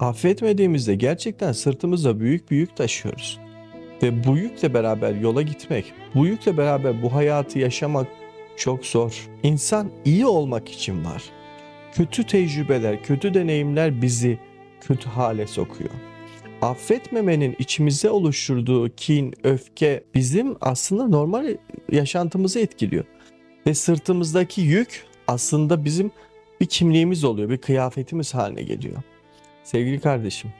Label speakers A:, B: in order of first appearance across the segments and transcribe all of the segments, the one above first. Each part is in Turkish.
A: Affetmediğimizde gerçekten sırtımızda büyük bir yük taşıyoruz. Ve bu yükle beraber yola gitmek, bu yükle beraber bu hayatı yaşamak çok zor. İnsan iyi olmak için var. Kötü tecrübeler, kötü deneyimler bizi kötü hale sokuyor. Affetmemenin içimizde oluşturduğu kin, öfke bizim aslında normal yaşantımızı etkiliyor. Ve sırtımızdaki yük aslında bizim bir kimliğimiz oluyor, bir kıyafetimiz haline geliyor. Sevgili kardeşim,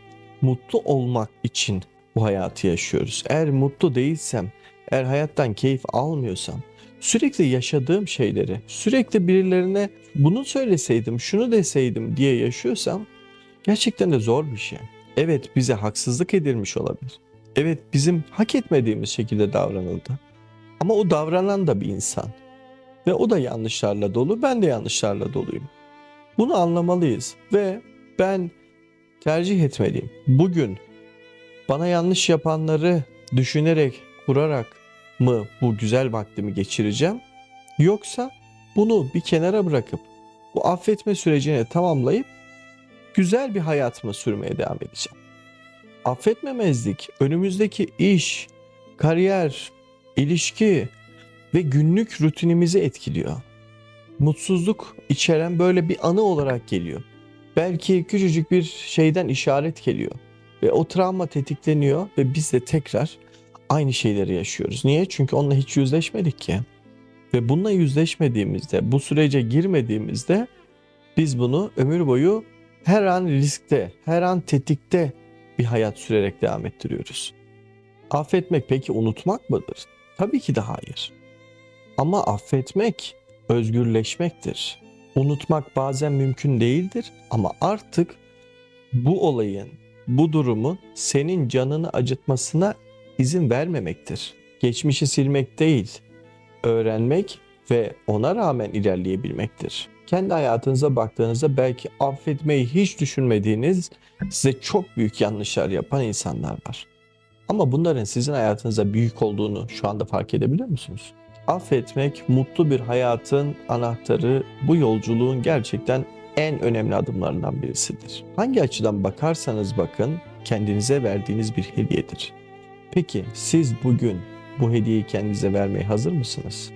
A: mutlu olmak için bu hayatı yaşıyoruz. Eğer mutlu değilsem, eğer hayattan keyif almıyorsam, sürekli yaşadığım şeyleri, sürekli birilerine bunu söyleseydim, şunu deseydim diye yaşıyorsam gerçekten de zor bir şey. Evet bize haksızlık edilmiş olabilir. Evet bizim hak etmediğimiz şekilde davranıldı. Ama o davranan da bir insan. Ve o da yanlışlarla dolu, ben de yanlışlarla doluyum. Bunu anlamalıyız ve ben tercih etmeliyim. Bugün bana yanlış yapanları düşünerek, kurarak mı bu güzel vaktimi geçireceğim? Yoksa bunu bir kenara bırakıp bu affetme sürecini tamamlayıp güzel bir hayat mı sürmeye devam edeceğim? Affetmemezlik önümüzdeki iş, kariyer, ilişki ve günlük rutinimizi etkiliyor. Mutsuzluk içeren böyle bir anı olarak geliyor. Belki küçücük bir şeyden işaret geliyor ve o travma tetikleniyor ve biz de tekrar aynı şeyleri yaşıyoruz. Niye? Çünkü onunla hiç yüzleşmedik ki. Ve bununla yüzleşmediğimizde, bu sürece girmediğimizde biz bunu ömür boyu her an riskte, her an tetikte bir hayat sürerek devam ettiriyoruz. Affetmek peki unutmak mıdır? Tabii ki de hayır. Ama affetmek özgürleşmektir. Unutmak bazen mümkün değildir ama artık bu olayın, bu durumun senin canını acıtmasına izin vermemektir. Geçmişi silmek değil, öğrenmek ve ona rağmen ilerleyebilmektir. Kendi hayatınıza baktığınızda belki affetmeyi hiç düşünmediğiniz, size çok büyük yanlışlar yapan insanlar var. Ama bunların sizin hayatınıza büyük olduğunu şu anda fark edebiliyor musunuz? Affetmek mutlu bir hayatın anahtarı, bu yolculuğun gerçekten en önemli adımlarından birisidir. Hangi açıdan bakarsanız bakın kendinize verdiğiniz bir hediyedir. Peki siz bugün bu hediyeyi kendinize vermeye hazır mısınız?